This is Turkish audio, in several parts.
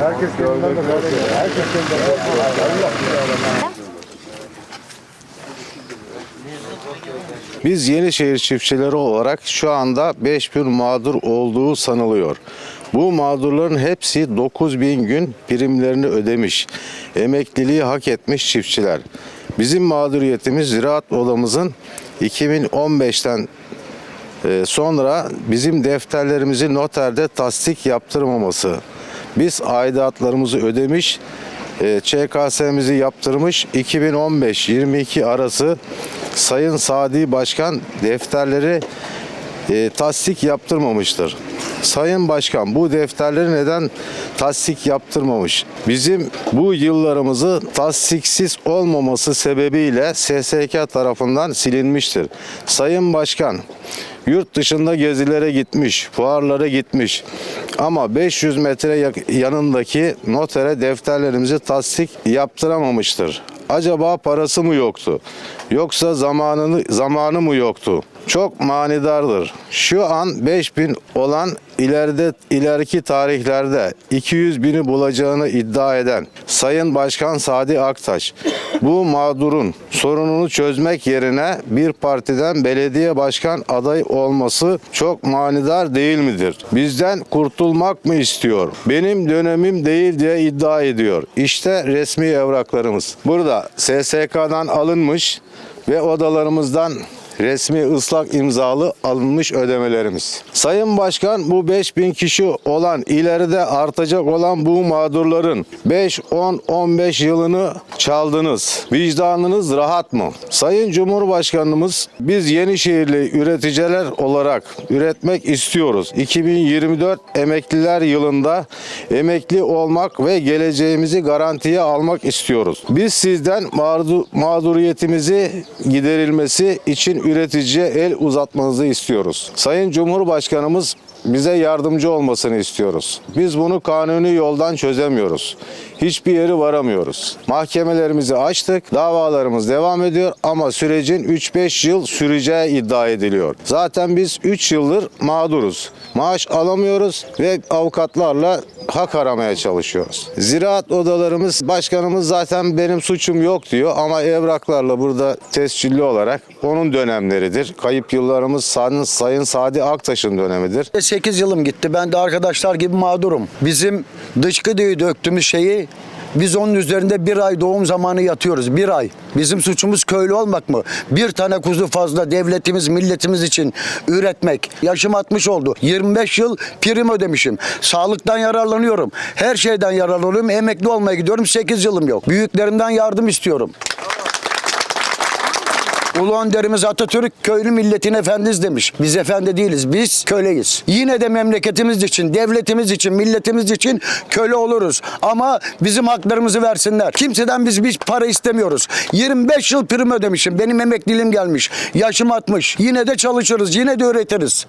Herkes. Biz Yenişehir çiftçileri olarak şu anda 5000 mağdur olduğu sanılıyor. Bu mağdurların hepsi 9000 gün primlerini ödemiş, emekliliği hak etmiş çiftçiler. Bizim mağduriyetimiz Ziraat Odamızın 2015'ten e, sonra bizim defterlerimizi noterde tasdik yaptırmaması. Biz aidatlarımızı ödemiş, e, ÇKS'mizi yaptırmış 2015-22 arası Sayın Sadi Başkan defterleri e, tasdik yaptırmamıştır. Sayın Başkan bu defterleri neden tasdik yaptırmamış? Bizim bu yıllarımızı tasdiksiz olmaması sebebiyle SSK tarafından silinmiştir. Sayın Başkan yurt dışında gezilere gitmiş, fuarlara gitmiş. Ama 500 metre yanındaki notere defterlerimizi tasdik yaptıramamıştır. Acaba parası mı yoktu? Yoksa zamanını zamanı mı yoktu? Çok manidardır. Şu an 5000 olan ileride ileriki tarihlerde 200 bini bulacağını iddia eden Sayın Başkan Sadi Aktaş bu mağdurun sorununu çözmek yerine bir partiden belediye başkan adayı olması çok manidar değil midir? Bizden kurtulmak mı istiyor? Benim dönemim değil diye iddia ediyor. İşte resmi evraklarımız. Burada SSK'dan alınmış ve odalarımızdan resmi ıslak imzalı alınmış ödemelerimiz. Sayın Başkan bu 5000 kişi olan ileride artacak olan bu mağdurların 5, 10, 15 yılını çaldınız. Vicdanınız rahat mı? Sayın Cumhurbaşkanımız biz Yenişehirli üreticiler olarak üretmek istiyoruz. 2024 emekliler yılında emekli olmak ve geleceğimizi garantiye almak istiyoruz. Biz sizden mağdur, mağduriyetimizi giderilmesi için üreticiye el uzatmanızı istiyoruz. Sayın Cumhurbaşkanımız bize yardımcı olmasını istiyoruz. Biz bunu kanuni yoldan çözemiyoruz. Hiçbir yeri varamıyoruz. Mahkemelerimizi açtık, davalarımız devam ediyor ama sürecin 3-5 yıl süreceği iddia ediliyor. Zaten biz 3 yıldır mağduruz. Maaş alamıyoruz ve avukatlarla hak aramaya çalışıyoruz. Ziraat odalarımız, başkanımız zaten benim suçum yok diyor ama evraklarla burada tescilli olarak onun dönemleridir. Kayıp yıllarımız Sayın, Sayın Sadi Aktaş'ın dönemidir. 8 yılım gitti. Ben de arkadaşlar gibi mağdurum. Bizim dışkı diye döktüğümüz şeyi biz onun üzerinde bir ay doğum zamanı yatıyoruz. Bir ay. Bizim suçumuz köylü olmak mı? Bir tane kuzu fazla devletimiz, milletimiz için üretmek. Yaşım 60 oldu. 25 yıl prim ödemişim. Sağlıktan yararlanıyorum. Her şeyden yararlanıyorum. Emekli olmaya gidiyorum. 8 yılım yok. Büyüklerimden yardım istiyorum. Ulu Önderimiz Atatürk köylü milletin efendisi demiş. Biz efendi değiliz. Biz köleyiz. Yine de memleketimiz için, devletimiz için, milletimiz için köle oluruz. Ama bizim haklarımızı versinler. Kimseden biz bir para istemiyoruz. 25 yıl prim ödemişim. Benim emekliliğim gelmiş. Yaşım 60. Yine de çalışırız. Yine de üretiriz.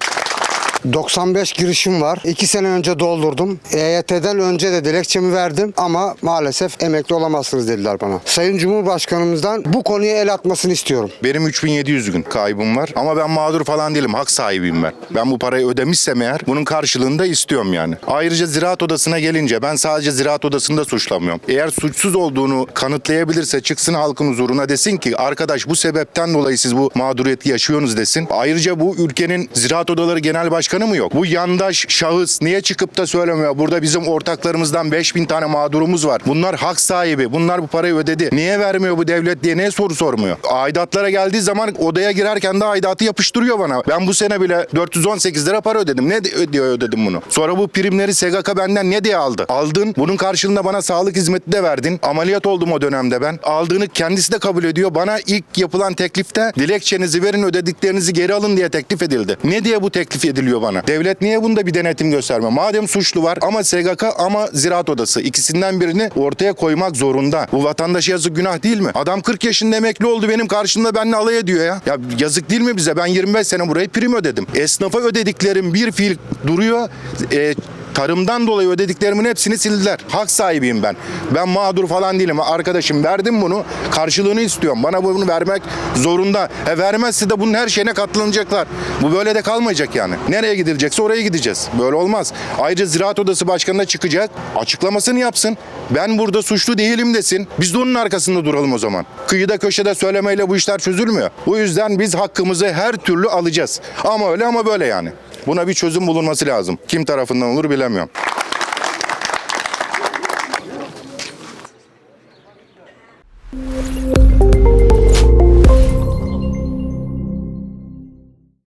95 girişim var. 2 sene önce doldurdum. EYT'den önce de dilekçemi verdim ama maalesef emekli olamazsınız dediler bana. Sayın Cumhurbaşkanımızdan bu konuya el atmasını istiyorum. Benim 3700 gün kaybım var ama ben mağdur falan değilim. Hak sahibiyim ben. Ben bu parayı ödemişsem eğer bunun karşılığını da istiyorum yani. Ayrıca ziraat odasına gelince ben sadece ziraat odasını da suçlamıyorum. Eğer suçsuz olduğunu kanıtlayabilirse çıksın halkın huzuruna desin ki arkadaş bu sebepten dolayı siz bu mağduriyeti yaşıyorsunuz desin. Ayrıca bu ülkenin ziraat odaları genel başkanı mı yok? Bu yandaş şahıs niye çıkıp da söylemiyor? Burada bizim ortaklarımızdan 5000 tane mağdurumuz var. Bunlar hak sahibi. Bunlar bu parayı ödedi. Niye vermiyor bu devlet diye ne soru sormuyor? Aidatlara geldiği zaman odaya girerken de aidatı yapıştırıyor bana. Ben bu sene bile 418 lira para ödedim. Ne diye ödedim bunu? Sonra bu primleri SGK benden ne diye aldı? Aldın. Bunun karşılığında bana sağlık hizmeti de verdin. Ameliyat oldum o dönemde ben. Aldığını kendisi de kabul ediyor. Bana ilk yapılan teklifte dilekçenizi verin ödediklerinizi geri alın diye teklif edildi. Ne diye bu teklif ediliyor bana? Devlet niye bunda bir denetim göstermiyor? Madem suçlu var ama SGK ama Ziraat Odası ikisinden birini ortaya koymak zorunda. Bu vatandaşa yazık günah değil mi? Adam 40 yaşında emekli oldu benim karşımda benimle alay ediyor ya. Ya yazık değil mi bize? Ben 25 sene burayı prim ödedim. Esnafa ödediklerim bir fiil duruyor. E, Tarımdan dolayı ödediklerimin hepsini sildiler. Hak sahibiyim ben. Ben mağdur falan değilim. Arkadaşım verdim bunu. Karşılığını istiyorum. Bana bunu vermek zorunda. E vermezse de bunun her şeyine katlanacaklar. Bu böyle de kalmayacak yani. Nereye gidilecekse oraya gideceğiz. Böyle olmaz. Ayrıca Ziraat Odası Başkanı da çıkacak. Açıklamasını yapsın. Ben burada suçlu değilim desin. Biz de onun arkasında duralım o zaman. Kıyıda köşede söylemeyle bu işler çözülmüyor. Bu yüzden biz hakkımızı her türlü alacağız. Ama öyle ama böyle yani. Buna bir çözüm bulunması lazım. Kim tarafından olur bilemiyorum.